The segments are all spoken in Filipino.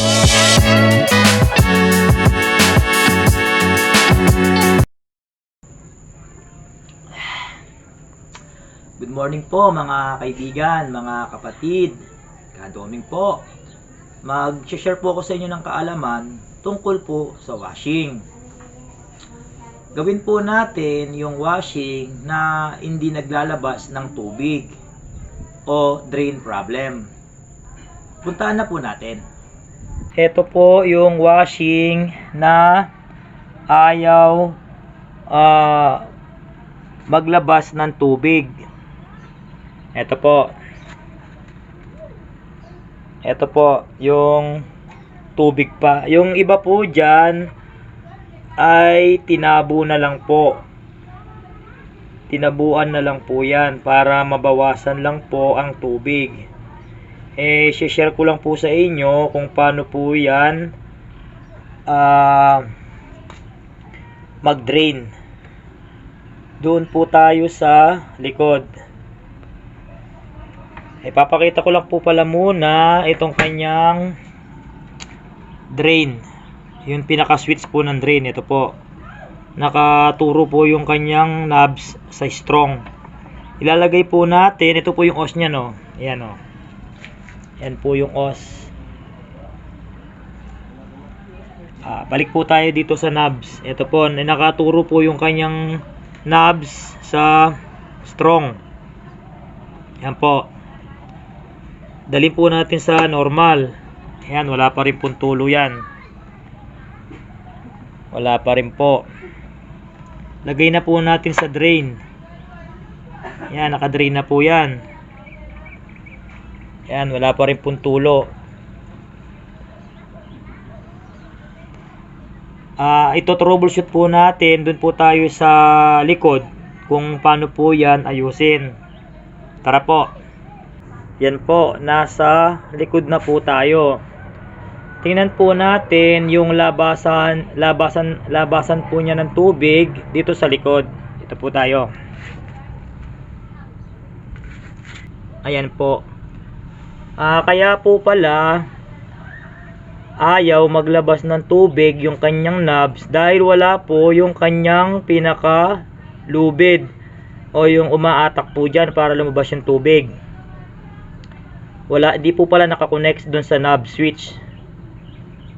Good morning po mga kaibigan, mga kapatid. Kadoming po. Mag-share po ako sa inyo ng kaalaman tungkol po sa washing. Gawin po natin yung washing na hindi naglalabas ng tubig o drain problem. Puntahan na po natin. Ito po yung washing na ayaw ah, maglabas ng tubig. Ito po. Ito po, yung tubig pa. Yung iba po dyan, ay tinabo na lang po. Tinabuan na lang po yan para mabawasan lang po ang tubig. Eh, share ko lang po sa inyo kung paano po yan ah mag-drain. Doon po tayo sa likod. Ipapakita ko lang po pala muna itong kanyang drain. Yung pinaka-switch po ng drain. Ito po. Nakaturo po yung kanyang knobs sa strong. Ilalagay po natin. Ito po yung os niya no. Ayan o. Yan po yung os. Ah, balik po tayo dito sa knobs. Ito po. Nakaturo po yung kanyang knobs sa strong. Yan po. Dalhin po natin sa normal. Ayan, wala pa rin pong tulo yan. Wala pa rin po. Lagay na po natin sa drain. Ayan, nakadrain na po yan. Ayan, wala pa rin pong tulo. Ah, ito troubleshoot po natin. Doon po tayo sa likod kung paano po yan ayusin. Tara po. Yan po, nasa likod na po tayo. Tingnan po natin yung labasan, labasan, labasan po niya ng tubig dito sa likod. Ito po tayo. Ayan po. Ah, kaya po pala ayaw maglabas ng tubig yung kanyang knobs dahil wala po yung kanyang pinaka lubid o yung umaatak po dyan para lumabas yung tubig. Wala di po pala nakakonect doon sa knob switch.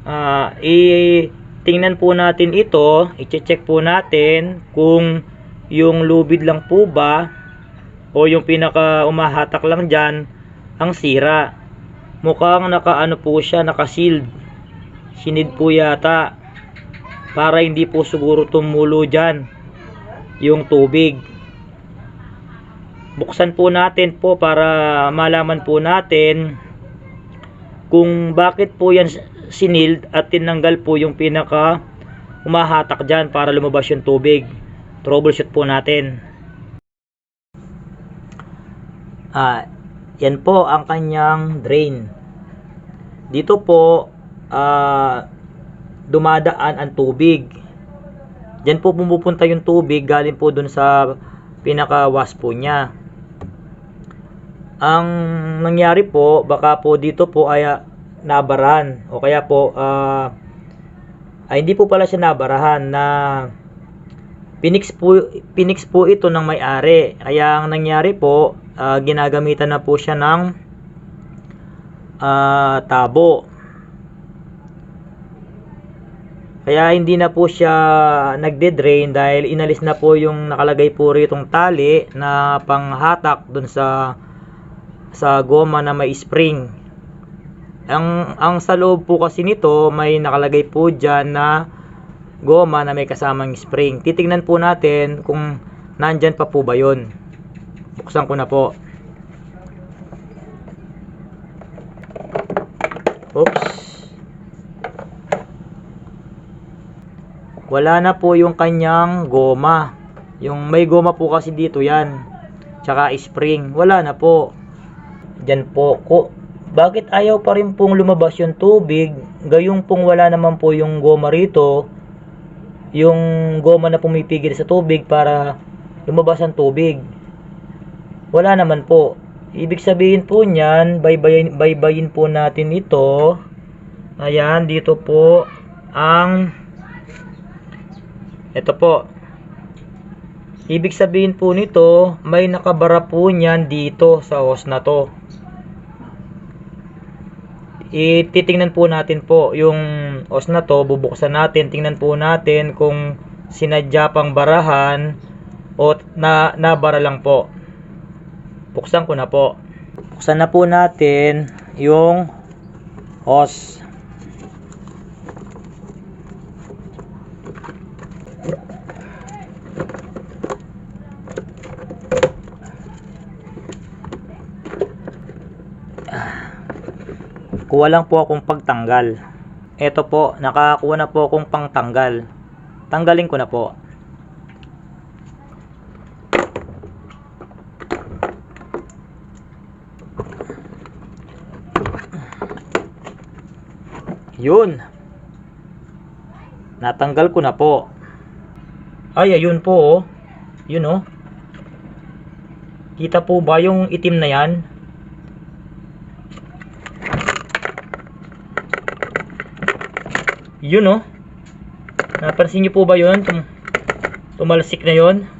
Ah i tingnan po natin ito i-check po natin kung yung lubid lang po ba o yung pinaka umahatak lang dyan ang sira. Mukhang nakaano po siya naka sealed sinid po yata. Para hindi po siguro tumulo dyan yung tubig. Buksan po natin po para malaman po natin kung bakit po yan sinild at tinanggal po yung pinaka umahatak dyan para lumabas yung tubig. Troubleshoot po natin. Ah, yan po ang kanyang drain dito po ah, dumadaan ang tubig Diyan po pumupunta yung tubig galing po dun sa pinaka-was po niya. Ang nangyari po, baka po dito po ay ah, nabaran o kaya po ah, ay hindi po pala siya nabarahan na pinix po pinix po ito ng may-ari. Kaya ang nangyari po, ah, ginagamitan na po siya ng ah, tabo. Kaya hindi na po siya nagde-drain dahil inalis na po yung nakalagay po ritong tali na panghatak dun sa sa goma na may spring. Ang ang sa loob po kasi nito may nakalagay po diyan na goma na may kasamang spring. Titingnan po natin kung nandyan pa po ba 'yon. Buksan ko na po. Oops. wala na po yung kanyang goma. Yung may goma po kasi dito yan. Tsaka spring. Wala na po. Diyan po. Ko, bakit ayaw pa rin pong lumabas yung tubig? Gayong pong wala naman po yung goma rito. Yung goma na pumipigil sa tubig para lumabas ang tubig. Wala naman po. Ibig sabihin po niyan, baybayin, baybayin po natin ito Ayan, dito po ang ito po. Ibig sabihin po nito, may nakabara po niyan dito sa hose na to. Ititingnan po natin po yung hose na to, bubuksan natin, tingnan po natin kung sinadya pang barahan o na nabara lang po. Buksan ko na po. Buksan na po natin yung hose. Kuha lang po akong pagtanggal. Ito po, nakakuha na po akong pangtanggal. Tanggalin ko na po. Yun. Natanggal ko na po. Ay, ayun po oh. Yun oh. Kita po ba yung itim na yan? Yun oh. Napansin niyo po ba yun? Tum tumalsik na yun.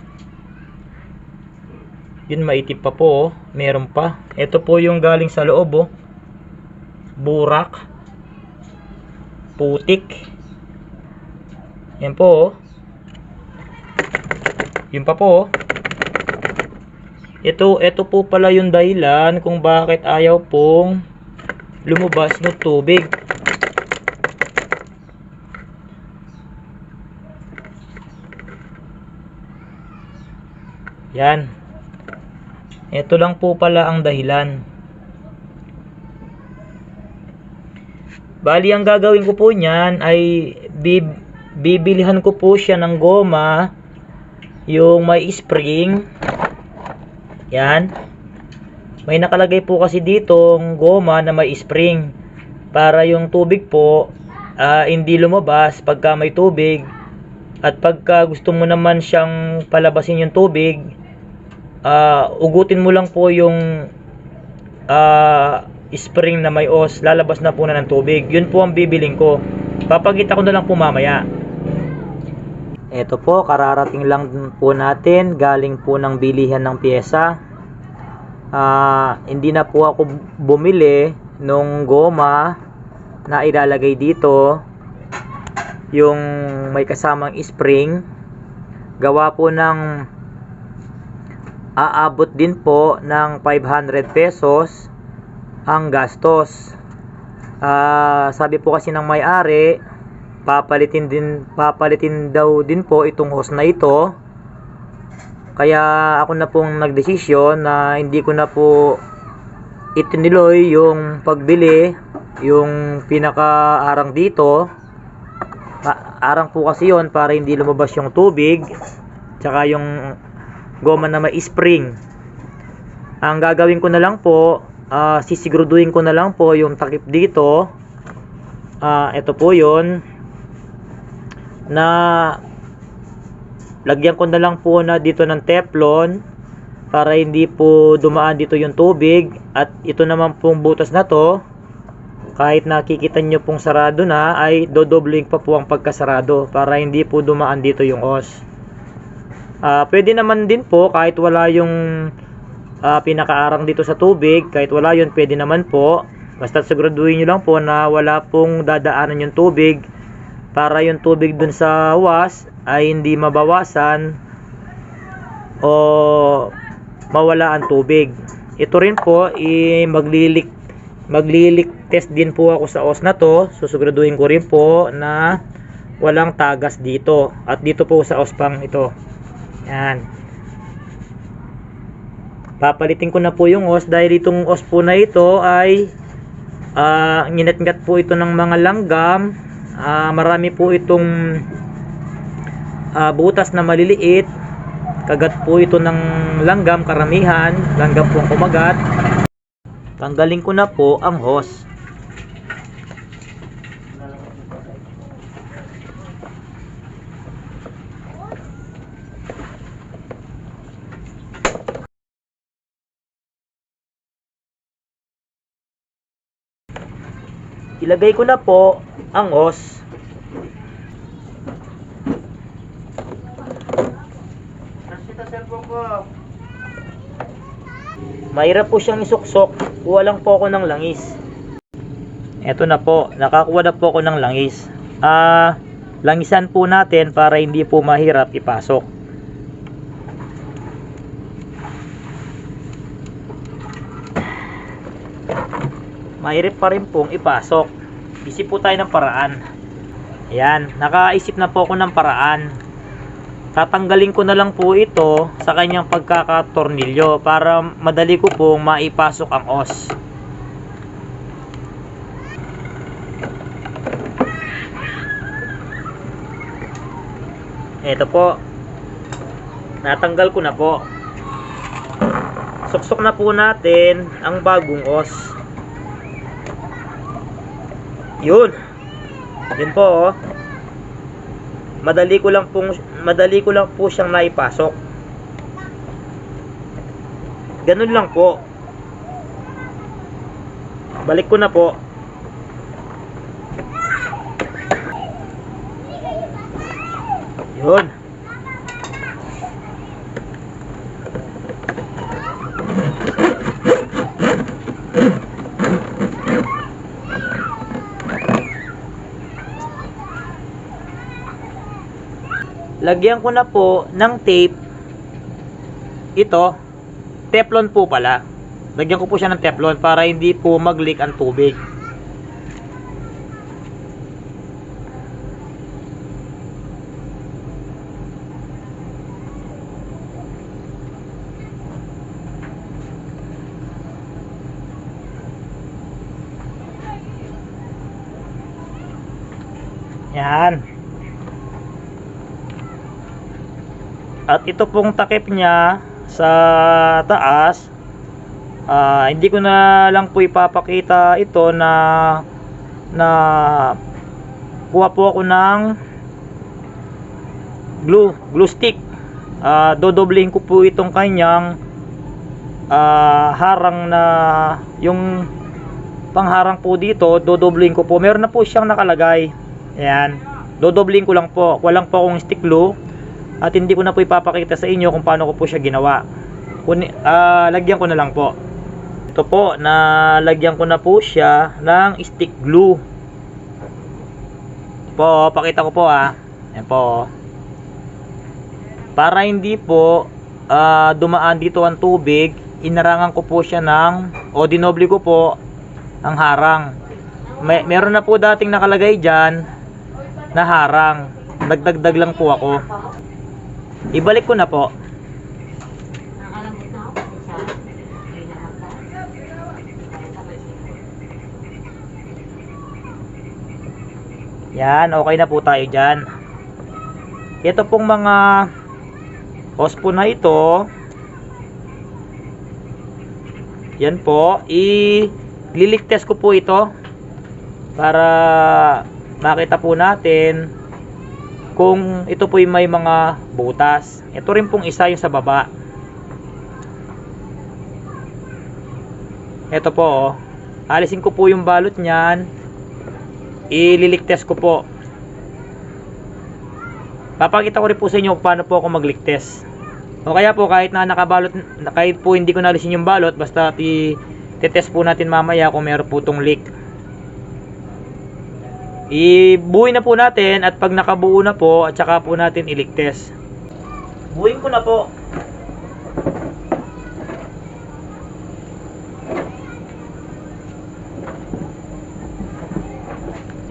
Yun maitim pa po oh. Meron pa. Ito po yung galing sa loob oh. Burak. Putik. Yan po oh. Yun pa po oh. Ito, ito po pala yung dahilan kung bakit ayaw pong lumabas ng tubig. Yan. Ito lang po pala ang dahilan. Bali, ang gagawin ko po niyan ay bib bibilihan ko po siya ng goma yung may spring. Yan. May nakalagay po kasi ditong goma na may spring para yung tubig po ah, hindi lumabas pagka may tubig at pagka gusto mo naman siyang palabasin yung tubig ah, ugutin mo lang po yung ah, spring na may os lalabas na po na ng tubig yun po ang bibiling ko papakita ko na lang po mamaya ito po, kararating lang po natin galing po ng bilihan ng pyesa. Ah, hindi na po ako bumili nung goma na ilalagay dito. Yung may kasamang spring. Gawa po ng aabot din po ng 500 pesos ang gastos. Ah, sabi po kasi ng may-ari, papalitin din papalitin daw din po itong hose na ito. Kaya ako na pong nagdesisyon na hindi ko na po itiniloy yung pagbili yung pinaka-arang dito. A- arang po kasi yon para hindi lumabas yung tubig tsaka yung goma na may spring. Ang gagawin ko na lang po ah, sisiguraduhin ko na lang po yung takip dito. Ah ito po yon na lagyan ko na lang po na dito ng teflon para hindi po dumaan dito yung tubig. At ito naman pong butas na to kahit nakikita nyo pong sarado na ay dodobling pa po ang pagkasarado para hindi po dumaan dito yung os. Ah, pwede naman din po kahit wala yung ah, pinakaarang dito sa tubig kahit wala yun pwede naman po basta siguraduhin nyo lang po na wala pong dadaanan yung tubig para yung tubig dun sa was ay hindi mabawasan o mawala ang tubig. Ito rin po, i maglilik maglilik test din po ako sa os na to. Susiguraduhin ko rin po na walang tagas dito. At dito po sa os pang ito. Yan. Papalitin ko na po yung os dahil itong os po na ito ay uh, nginat-ngat po ito ng mga langgam. Ah, marami po itong ah, butas na maliliit. Kagat po ito ng langgam karamihan. Langgam po ang kumagat. Tanggalin ko na po ang hose ilagay ko na po ang os. Mahirap po siyang isuksok, kuha lang po ako ng langis. Eto na po, nakakuha na po ako ng langis. Ah, langisan po natin para hindi po mahirap ipasok. Mahirap pa rin pong ipasok. Isip po tayo ng paraan. Ayan, nakaisip na po ako ng paraan. Tatanggalin ko na lang po ito sa kanyang pagkakatornilyo para madali ko pong maipasok ang os. Ito po. Natanggal ko na po. Suksok na po natin ang bagong os. Yun. Yun po oh. Madali ko lang pong madali ko lang po siyang naipasok. Ganun lang po. Balik ko na po. Yun. Lagyan ko na po ng tape. Ito, Teflon po pala. Lagyan ko po siya ng Teflon para hindi po mag-leak ang tubig. Yan. At ito pong takip niya sa taas, ah, hindi ko na lang po ipapakita ito na na kuha po ako ng glue, glue stick. Ah, dodobling ko po itong kanyang ah, harang na yung pangharang po dito, dodobling ko po. Meron na po siyang nakalagay. Ayan. Dodobling ko lang po. Walang po akong stick glue at hindi ko na po ipapakita sa inyo kung paano ko po siya ginawa. Kuni, ah, lagyan ko na lang po. Ito po, nalagyan ko na po siya ng stick glue. Po, pakita ko po ah. Ayan po. Para hindi po ah, dumaan dito ang tubig, inarangan ko po siya ng o dinoble ko po ang harang. May, meron na po dating nakalagay dyan na harang. Nagdagdag lang po ako. Ibalik ko na po. Yan, okay na po tayo dyan. Ito pong mga hose po na ito. Yan po, i-lilik test ko po ito para makita po natin kung ito po may mga butas. Ito rin pong isa yung sa baba. Ito po, oh. alisin ko po yung balot niyan ililik test ko po papakita ko rin po sa inyo paano po ako mag leak test o kaya po kahit na nakabalot kahit po hindi ko nalisin yung balot basta ti test po natin mamaya kung meron po tong leak ibuhin na po natin at pag nakabuo na po at saka po natin test buhin ko na po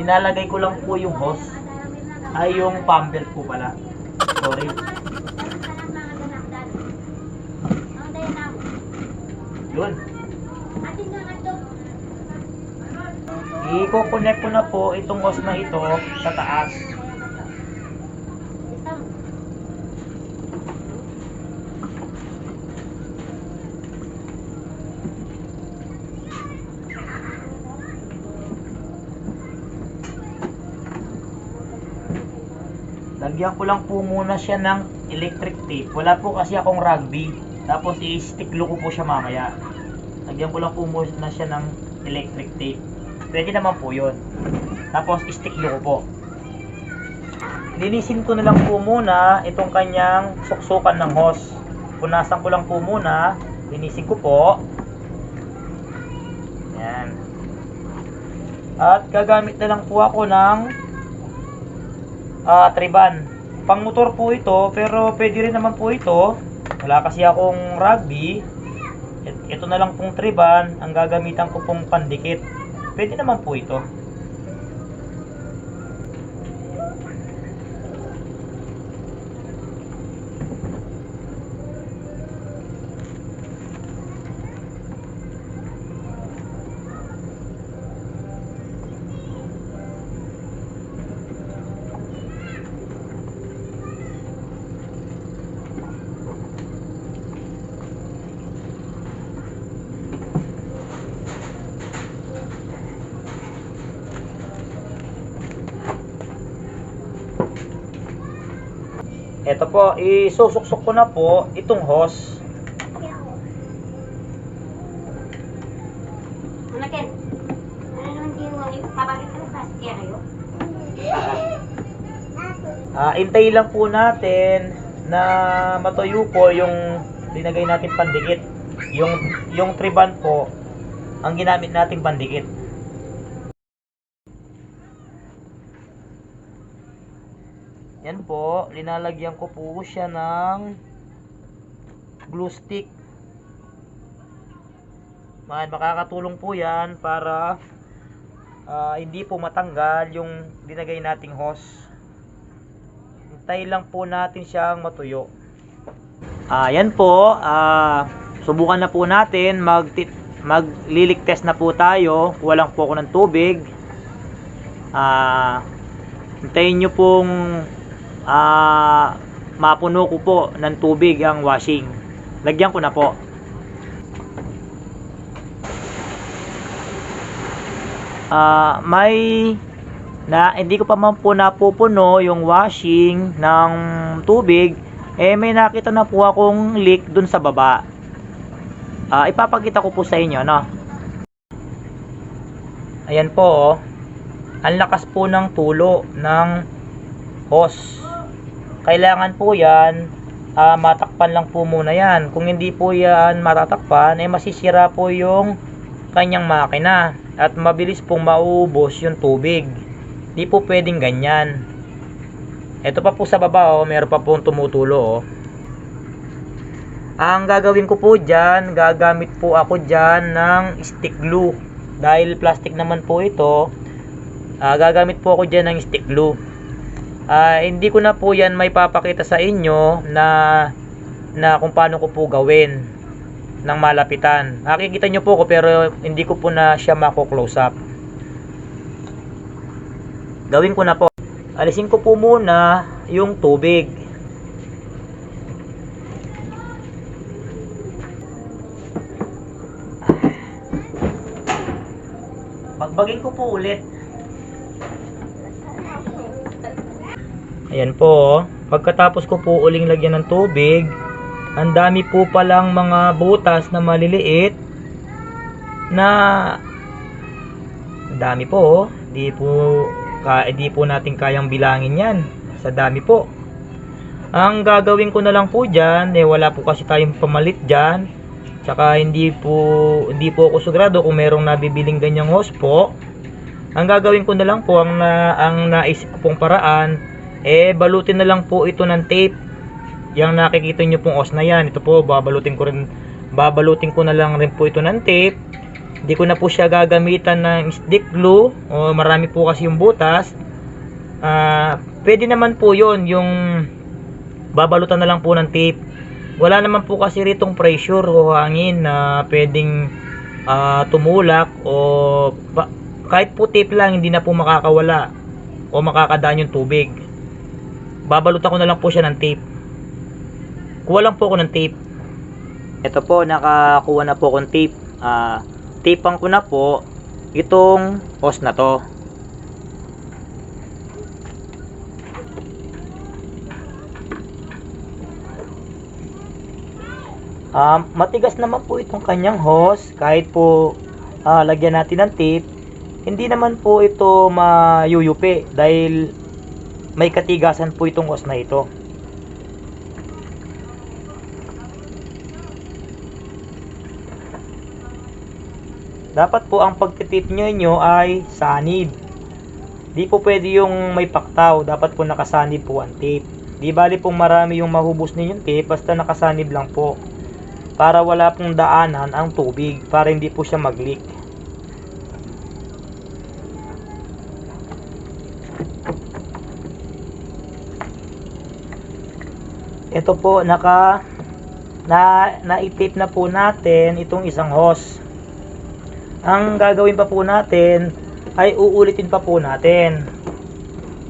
Nilalagay ko lang po yung hose. Ay, yung pump belt po pala. Sorry. Yun. I-connect ko na po itong hose na ito sa taas. Lagyan ko lang po muna siya ng electric tape. Wala po kasi akong rugby. Tapos i-stick glue ko po siya mamaya. Lagyan ko lang po muna siya ng electric tape. Pwede naman po yun. Tapos, stick ko po. Linisin ko na lang po muna itong kanyang suksukan ng hose. Punasan ko lang po muna. Linisin ko po. Yan. At gagamit na lang po ako ng ah triban. Pang motor po ito, pero pwede rin naman po ito. Wala kasi akong rugby. Ito na lang pong triban, ang gagamitan ko pong pandikit. Pwede naman po ito. Ito po, isusuksok ko na po itong hose. Ken? Ano naman ginawa niyo? Papakit ka ng kayo? Ah, intay lang po natin na matuyo po yung linagay natin pandikit. Yung yung triban po ang ginamit nating pandikit. Yan po, linalagyan ko po siya ng glue stick. Man, makakatulong po yan para ah, hindi po matanggal yung linagay nating hose. Hintay lang po natin siyang matuyo. Ayan po, ah, subukan na po natin mag maglilik test na po tayo. Kuha lang po ako ng tubig. Ah, hintayin nyo pong ah, mapuno ko po ng tubig ang washing. Lagyan ko na po. Ah, may na hindi ko pa man po napupuno yung washing ng tubig, eh may nakita na po akong leak dun sa baba. Ah, ipapakita ko po sa inyo, no? Ayan po, oh. Ang lakas po ng tulo ng hose. Kailangan po yan, ah, matakpan lang po muna yan. Kung hindi po yan matatakpan, eh masisira po yung kanyang makina at mabilis pong mauubos yung tubig. Di po pwedeng ganyan. Ito pa po sa baba oh, meron pa pong tumutulo oh. Ang gagawin ko po dyan, gagamit po ako dyan ng stick glue. Dahil plastic naman po ito, ah, gagamit po ako dyan ng stick glue. Ah, hindi ko na po yan may papakita sa inyo na na kung paano ko po gawin ng malapitan. Nakikita nyo po ko pero hindi ko po na siya mako-close up. Gawin ko na po. Alisin ko po muna yung tubig. Bagbagin ko po ulit. Ayan po. oh. Pagkatapos ko po uling lagyan ng tubig, ang dami po palang mga butas na maliliit na ang dami po. oh. Di po ka, di po natin kayang bilangin 'yan. Sa dami po. Ang gagawin ko na lang po diyan, eh wala po kasi tayong pamalit diyan. Tsaka hindi po hindi po ako sigurado kung merong nabibiling ganyang hose po. Ang gagawin ko na lang po ang na, ang naisip ko pong paraan eh balutin na lang po ito ng tape. Yang nakikita niyo pong hose na yan, ito po babalutin ko rin babalutin ko na lang rin po ito ng tape. Hindi ko na po siya gagamitan ng stick glue o marami po kasi yung butas. Ah, pwede naman po 'yon yung babalutan na lang po ng tape. Wala naman po kasi ritong pressure o hangin na pwedeng ah, tumulak o kahit po tape lang hindi na po makakawala o makakadaan yung tubig. Babalutan ko na lang po siya ng tape. Kuha lang po ako ng tape. Ito po, nakakuha na po akong tape. Ah, tapang ko na po itong hose na to. Um, matigas naman po itong kanyang hose kahit po ah, lagyan natin ng tape Hindi naman po ito mayuyupi dahil may katigasan po itong hose na ito. Dapat po ang pagtitip nyo nyo ay sanib. Di po pwede yung may paktaw. Dapat po nakasanib po ang tape. Di bali pong marami yung mahubos ninyong tape. Basta nakasanib lang po. Para wala pong daanan ang tubig. Para hindi po siya mag-leak. Ito po naka na naitip na po natin itong isang hose. Ang gagawin pa po natin ay uulitin pa po natin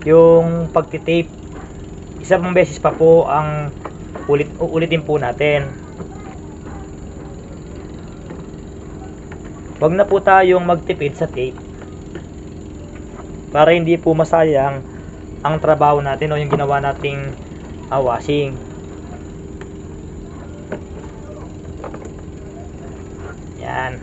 yung pagtitape. Isa pang beses pa po ang ulit uulitin po natin. Wag na po tayong magtipid sa tape. Para hindi po masayang ang trabaho natin o yung ginawa nating ah, Yan.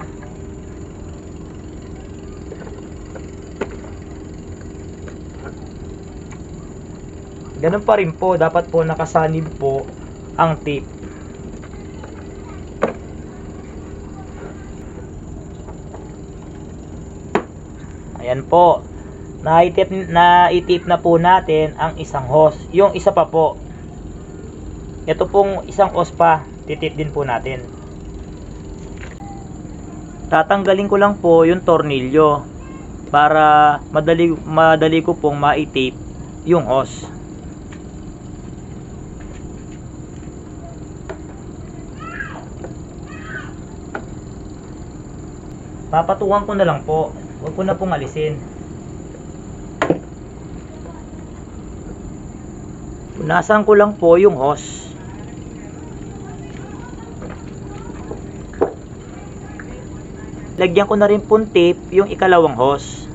Ganun pa rin po, dapat po nakasanib po ang tape. Ayan po. Naitip, naitip na po natin ang isang hose. Yung isa pa po. Ito pong isang hose pa, titip din po natin. Tatanggalin ko lang po yung tornilyo para madali madali ko pong maitip yung hose. Papatukan ko na lang po. Huwag ko na pong alisin. Punasan ko lang po yung hose. Lagyan ko na rin pong tape yung ikalawang hose.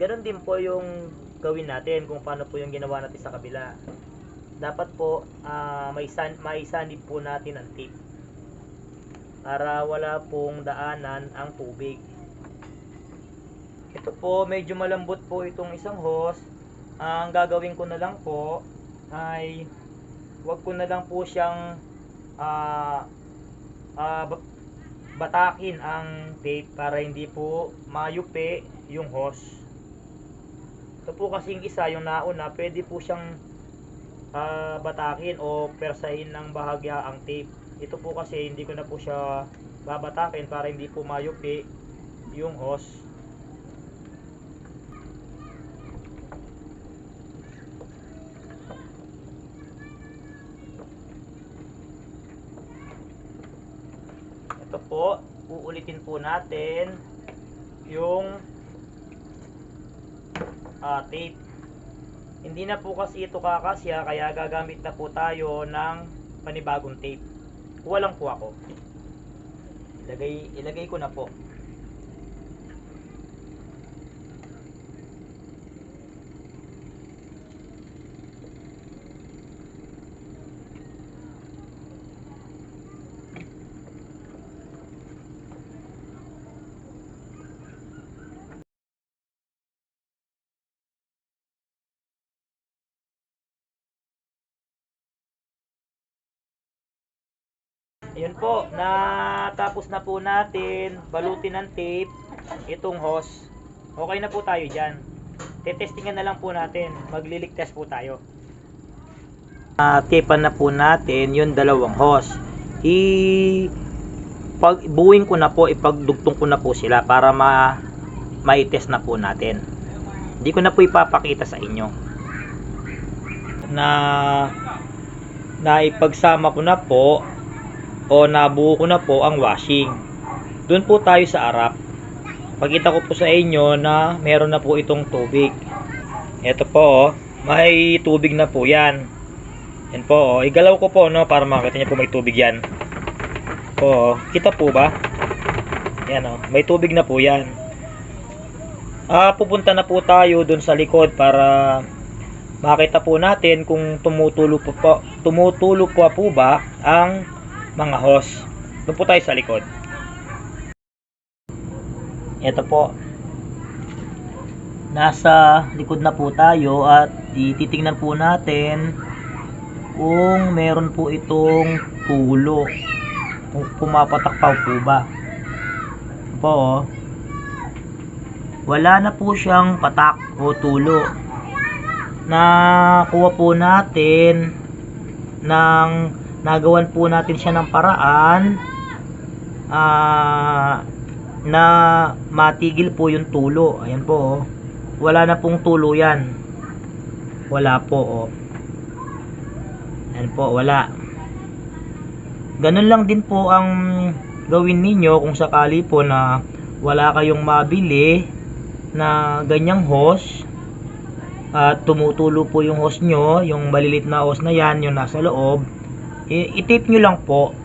Ganon din po yung gawin natin kung paano po yung ginawa natin sa kabila. Dapat po ah, may, san, may sanib po natin ang tape para wala pong daanan ang tubig. Ito po, medyo malambot po itong isang hose. Ang gagawin ko na lang po ay wag ko na lang po siyang ah ah, ba- batakin ang tape para hindi po mayupi yung hose. Ito po kasing isa yung nauna, pwede po siyang ah, batakin o persahin ng bahagya ang tape. Ito po kasi hindi ko na po siya babatakin para hindi po mayupi yung hose. Po, uulitin po natin yung ah, tape. Hindi na po kasi ito kakasya kaya gagamit na po tayo ng panibagong tape. Kuha lang po ako. Ilagay, ilagay ko na po. Ayun po, natapos na po natin balutin ng tape itong hose. Okay na po tayo dyan. Tetestingan na lang po natin. Maglilig test po tayo. Uh, tapean na po natin yung dalawang hose. I pag buuin ko na po, ipagdugtong ko na po sila para ma mai-test na po natin. Hindi ko na po ipapakita sa inyo. Na na ipagsama ko na po o nabuo ko na po ang washing. Doon po tayo sa arap. Pakita ko po sa inyo na meron na po itong tubig. Ito po, oh, may tubig na po yan. Yan po, oh. igalaw ko po no, para makita niyo po may tubig yan. Po, oh. kita po ba? Yan oh, may tubig na po yan. Ah, pupunta na po tayo doon sa likod para makita po natin kung tumutulo po, po tumutulo po po ba ang mga hose. Doon po tayo sa likod. Ito po. Nasa likod na po tayo at ititingnan po natin kung meron po itong tulo. Kung pumapatakpaw po ba. Po oh. Wala na po siyang patak o tulo. Nakuha po natin ng nagawan po natin siya ng paraan ah na matigil po yung tulo. Ayan po oh. Wala na pong tulo yan. Wala po oh. Ayan po, wala. Ganun lang din po ang gawin ninyo kung sakali po na wala kayong mabili na ganyang hose at tumutulo po yung hose nyo, yung malilit na hose na yan, yung nasa loob, i-tape nyo lang po.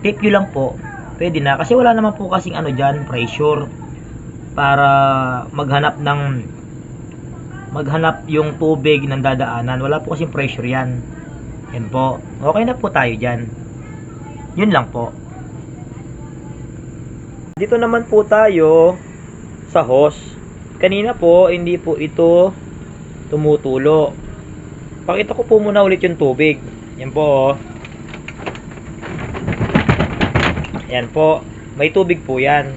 Tape nyo lang po. Pwede na. Kasi wala naman po kasing ano dyan, pressure. Para maghanap ng maghanap yung tubig ng dadaanan. Wala po kasing pressure yan. Yan po. Okay na po tayo dyan. Yun lang po. Dito naman po tayo sa hose. Kanina po, hindi po ito tumutulo. Pakita ko po muna ulit yung tubig. Yan po. oh. Yan po. May tubig po yan.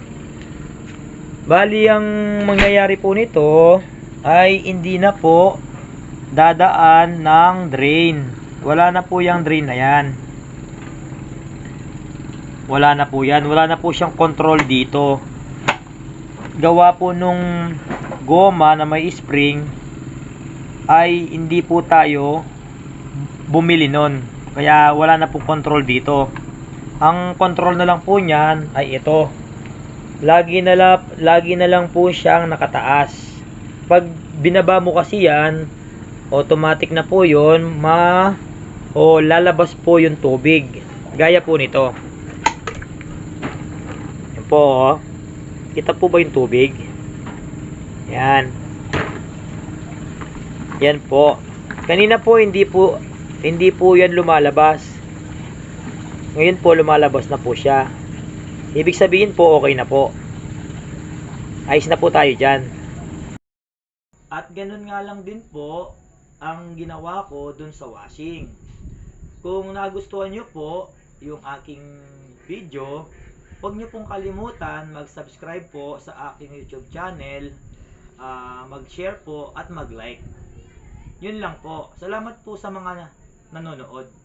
Bali, ang mangyayari po nito ay hindi na po dadaan ng drain. Wala na po yung drain na yan. Wala na po yan. Wala na po siyang control dito. Gawa po nung goma na may spring ay hindi po tayo bumili nun. Kaya wala na po control dito. Ang control na lang po niyan ay ito. Lagi na, la, lagi na lang po siyang nakataas. Pag binaba mo kasi yan, automatic na po yun, ma o lalabas po yung tubig. Gaya po nito. Yan po, oh. Kita po ba yung tubig? Yan. Yan po. Kanina po hindi po hindi po yan lumalabas. Ngayon po lumalabas na po siya. Ibig sabihin po okay na po. Ayos na po tayo dyan. At ganun nga lang din po ang ginawa ko dun sa washing. Kung nagustuhan nyo po yung aking video, huwag nyo pong kalimutan mag-subscribe po sa aking YouTube channel, ah, mag-share po at mag-like. Yun lang po. Salamat po sa mga nanonood.